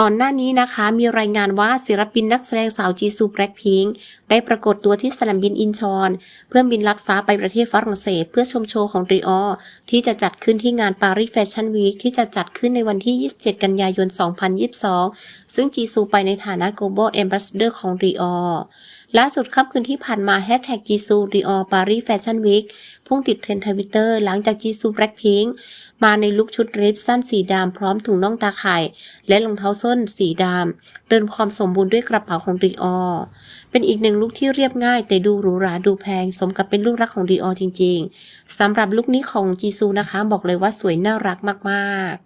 ก่อนหน้านี้นะคะมีรายงานว่าศิลปินนักแสดงสาวจีซูแบล็คพิงค์ได้ปรากฏตัวที่สนามบินอินชอน เพื่อบินลัดฟ้าไปประเทศฝรั่งเศส เพื่อชมโชว์ของรีออที่จะจัดขึ้นที่งานปารีสแฟชั่นวีคที่จะจัดขึ้นในวันที่ 27 กันยายน 2022 ซึ่งจีซูไปในฐานะ Global Ambassador ของรีออล่าสุดค่ำคืนที่ผ่านมาแฮชแท็กจีซูรีออปารีสแฟชั่นวีคพุ่งติดเทรนด์ทวิตเตอร์หลังจากจีซูแบล็คพิงค์มาในลุคชุดเรฟสั้นสีดำพร้อมถุงน่องตาข่ายและรองเท้าส้น สีดำเติมความสมบูรณ์ด้วยกระเป๋าของดีออเป็นอีกหนึ่งลุคที่เรียบง่าย แต่ดูหรูหราดูแพง สมกับเป็นลูกรักของดีออจริง ๆสำหรับลุคนี้ของจีซูนะคะ บอกเลยว่าสวยน่ารักมากๆ